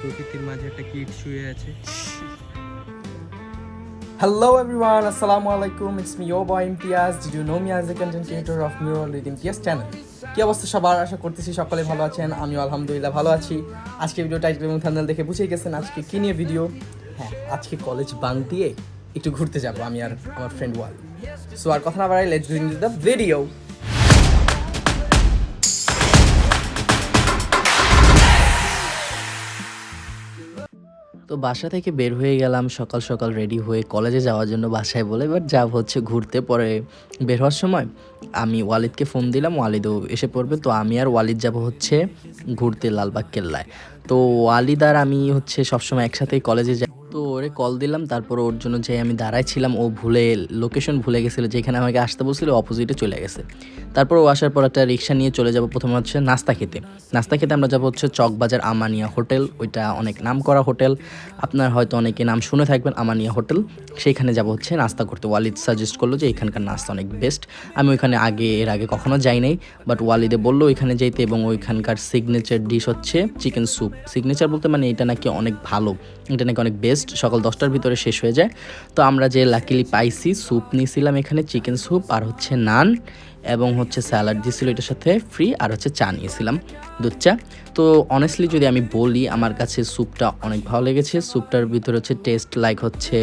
প্রকৃতির মাঝে একটা কিট শুয়ে আছে Hello everyone, Assalamu alaikum. It's me, your boy Imtiaz. Did you know me as the content creator of Mural with Imtiaz channel? কি অবস্থা সবার আশা করতেছি সকলে ভালো আছেন আমিও আলহামদুলিল্লাহ ভালো আছি আজকে ভিডিও টাইটেল এবং থাম্বনেল দেখে বুঝেই গেছেন আজকে কি নিয়ে ভিডিও হ্যাঁ আজকে কলেজ বাং দিয়ে একটু ঘুরতে যাব আমি আর আমার ফ্রেন্ড ওয়াল সো আর কথা না বাড়াই লেটস ইনটু দ্য ভিডিও তো বাসা থেকে বের হয়ে গেলাম, সকাল সকাল রেডি হয়ে কলেজে যাওয়ার জন্য বাসায় বলে, এবার যাব হচ্ছে ঘুরতে। পরে বের হওয়ার সময় আমি ওয়ালিদকে ফোন দিলাম, ওয়ালিদও এসে পড়বে। তো আমি আর ওয়ালিদ যাব হচ্ছে ঘুরতে লালবাগ কেল্লায়। তো ওয়ালিদ আর আমি হচ্ছে সবসময় একসাথেই কলেজে যাই। তো ওরে কল দিলাম, তারপর ওর জন্য যে আমি দাঁড়াই ছিলাম, ও ভুলে লোকেশন ভুলে গেছিল, যেখানে আমাকে আসতে বলছিল অপোজিটে চলে গেছে। তারপর ও আসার পর একটা রিক্সা নিয়ে চলে যাব, প্রথমে হচ্ছে নাস্তা খেতে। নাস্তা খেতে আমরা যাব হচ্ছে চকবাজার আমানিয়া হোটেল, ওইটা অনেক নাম করা হোটেল। আপনার হয়তো অনেকে নাম শুনে থাকবেন, আমানিয়া হোটেল। সেইখানে যাব হচ্ছে নাস্তা করতে। ওয়ালিদ সাজেস্ট করল যে এখানকার নাস্তা অনেক বেস্ট আমি ওইখানে আগে, এর আগে কখনো যাই নাই বাট ওয়ালিদে বলল ওইখানে যাইতে এবং ওইখানকার সিগনেচার ডিশ হচ্ছে চিকেন স্যুপ সিগনেচার বলতে মানে এটা নাকি অনেক ভালো, এটা নাকি অনেক বেস্ট সকাল দশটার ভিতরে শেষ হয়ে যায়। তো আমরা যে লাকিলি পাইছি স্যুপ নিয়েছিলাম এখানে চিকেন স্যুপ আর হচ্ছে নান এবং হচ্ছে স্যালাড দিয়েছিল এটার সাথে ফ্রি আর হচ্ছে চা নিয়েছিলাম, দুধ চা। তো অনেস্টলি যদি আমি বলি, আমার কাছে স্যুপটা অনেক ভালো লেগেছে। স্যুপটার ভিতরে হচ্ছে টেস্ট লাইক হচ্ছে,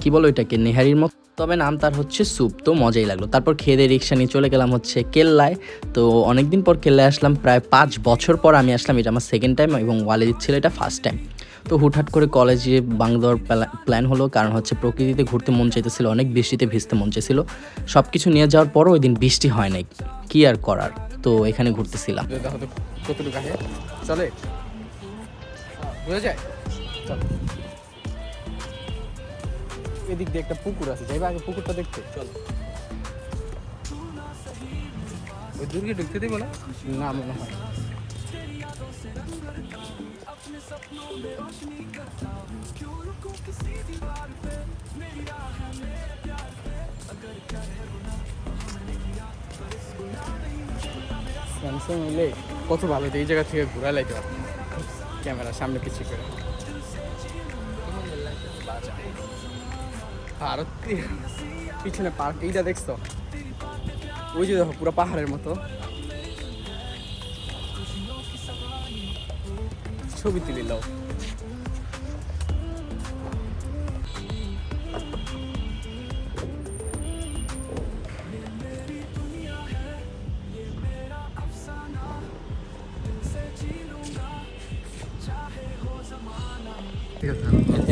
কি বলো এটাকে নেহারির মতো। তবে নাম তার হচ্ছে স্যুপ তো মজাই লাগল। তারপর খেয়ে দিয়ে রিক্সা নিয়ে চলে গেলাম হচ্ছে কেল্লায়। তো অনেকদিন পর কেল্লায় আসলাম, প্রায় পাঁচ বছর পর আমি আসলাম, এটা আমার সেকেন্ড টাইম এবং ওয়ালিদ ছিল এটা ফার্স্ট টাইম তো হুটহাট করে কলেজে বাং দেওয়ার প্ল্যান হলো, কারণ হচ্ছে প্রকৃতিতে ঘুরতে মন চাইতেছিল, অনেক বৃষ্টিতে ভিজতে মন চাইছিল। সব কিছু নিয়ে যাওয়ার পরও ওই দিন বৃষ্টি হয় নাই। কি আর করার? তো এখানে ঘুরতেছিলাম। দেখতে। দেবো না? না, মনে হয় স্যামসাং নিলে কত ভালো এই জায়গা থেকে ঘোরা পারব ক্যামেরা, সামনে পিছিয়ে করে আর পিছনে পার্ক, এইটা দেখছ? ওই যে দেখো, পুরো পাহাড়ের মতো। ছবি তুলে নাও।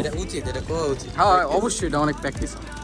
এটা উচিত এটা কোয়া উচিত। হ্যাঁ অবশ্যই এটা অনেক প্র্যাকটিস হ্যাঁ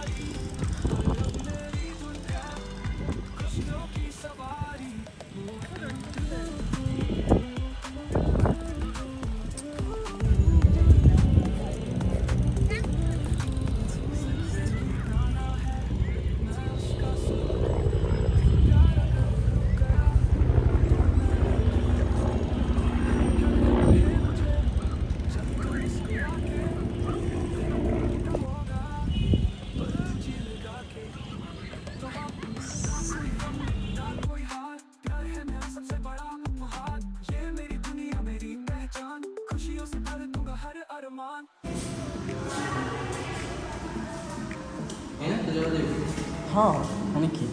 অনেক কি?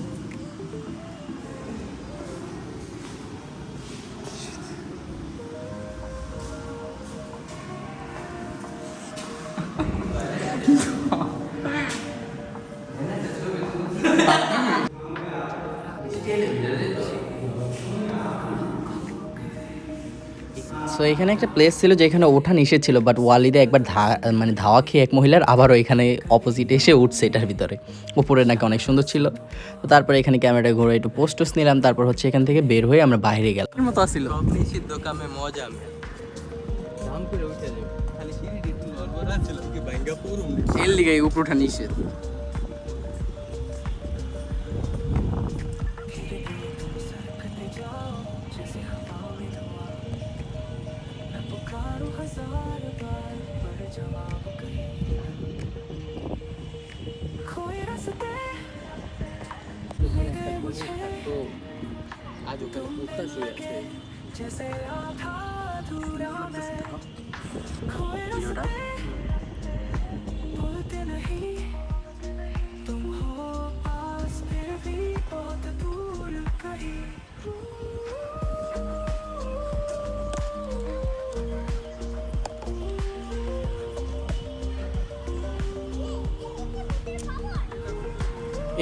সো এখানে একটা প্লেস ছিল যেখানে ওঠা নিষেধ ছিল বাট ওয়ালিদে একবার ধা মানে ধাওয়া খেয়ে এক মহিলার আবারও এখানে অপোজিটে এসে উঠছে এটার ভিতরে। উপরে নাকি অনেক সুন্দর ছিল। তো তারপরে এখানে ক্যামেরা ঘুরে একটু পোস্টস নিলাম তারপর হচ্ছে এখান থেকে বের হয়ে আমরা বাইরে গেলাম। মতো আসিল নিষিদ্ধ কামে মজা। করে উঠে খালি সিঁড়ি ছিল কি ভাঙ্গা পুরুম এর লিগে উপর ওঠা নিষেধ। 또 아주 그냥 목사주의였어요. 이유라?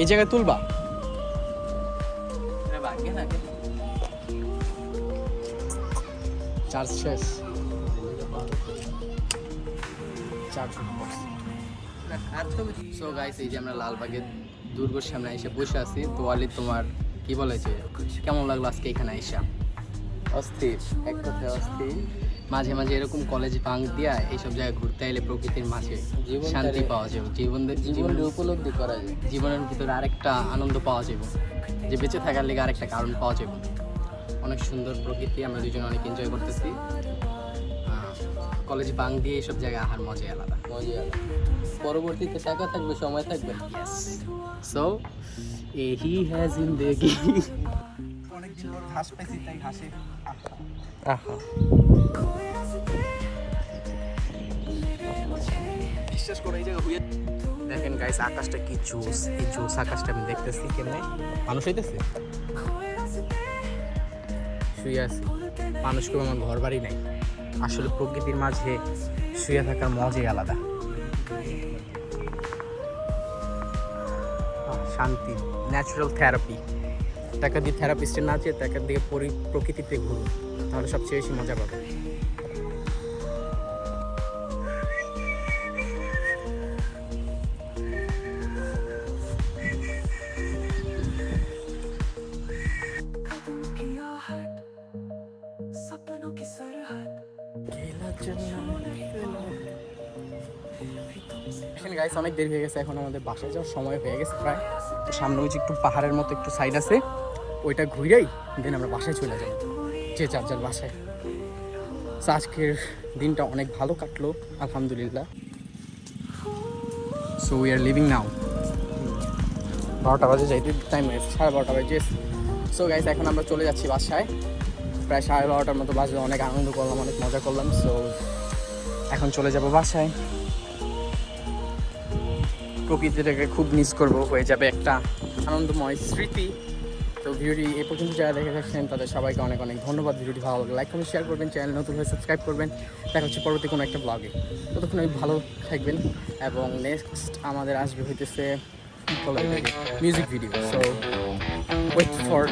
এই জায়গায় তুলবা। চার্জ শেষ। চার্জ সো গাইস এই যে আমরা লালবাগের দুর্গের সামনে এসে বসে আছি তো ওয়ালিদ তোমার কি বলেছে? কেমন লাগল আজকে এখানে আইসা অস্থির এক কথায় অস্থির। মাঝে মাঝে এরকম কলেজ বাং দিয়া এইসব জায়গায় ঘুরতে এলে প্রকৃতির মাঝে শান্তি পাওয়া যাবে। জীবন জীবন জীবনকে উপলব্ধি করা যায়। জীবনের ভিতরে আরেকটা আনন্দ পাওয়া যাবে। যে বেঁচে থাকার লেগে আরেকটা কারণ পাওয়া যাবে। অনেক সুন্দর প্রকৃতি আমরা দুজন অনেক এনজয় করতেছি। কলেজ বাং দিয়ে এইসব জায়গায় আহার মজাই আলাদা। মজা পরবর্তীতে টাকা থাকবে সময় থাকবে সো হি হ্যাজ ইন দেখি অনেকদিন পর ঘাস পেয়েছি তাই ঘাসে আহা। বিশ্বাস করে এই দেখেন গাইস আকাশটা কি জোস এই জোস আকাশটা আমি দেখতেছি কেমনে? মানুষ হইতেছে? শুয়ে আছি। মানুষ কেউ আমার ঘর বাড়ি নাই। আসলে প্রকৃতির মাঝে শুয়ে থাকার মজাই আলাদা। শান্তি ন্যাচারাল থেরাপি টাকা দিয়ে থেরাপিস্টের না চেয়ে টাকা দিয়ে পরি- প্রকৃতিতে ঘুরুন, তাহলে সবচেয়ে বেশি মজা পাবে এখানে গাইস অনেক দেরি হয়ে গেছে, এখন আমাদের বাসায় যাওয়ার সময় হয়ে গেছে প্রায়। তো সামনে ওই একটু পাহাড়ের মতো একটু সাইড আছে, ওইটা ঘুরেই দেন আমরা বাসায় চলে যাব, যে যার বাসায়। আজকের দিনটা অনেক ভালো কাটলো, আলহামদুলিল্লাহ। So we are living now বারোটা বাজে যাইতে টাইম হয়েছে, সাড়ে বারোটা বাজে। সো গাইস এখন আমরা চলে যাচ্ছি বাসায়। প্রায় সাড়ে বারোটার মতো বাজে, অনেক আনন্দ করলাম, অনেক মজা করলাম সো এখন চলে যাব বাসায়। প্রকৃতিটাকে খুব মিস করব, হয়ে যাবে একটা আনন্দময় স্মৃতি। তো ভিডিওটি এ পর্যন্ত যারা দেখে থাকছেন, তাদের সবাইকে অনেক অনেক ধন্যবাদ। ভিডিওটি ভালো লাগলে লাইক কমেন্ট শেয়ার করবেন চ্যানেল নতুন হয়ে সাবস্ক্রাইব করবেন। দেখা হচ্ছে পরবর্তী কোনো একটা ব্লগে ততক্ষণ ওই ভালো থাকবেন এবং নেক্সট আমাদের আসবে হইতেছে music video so wait for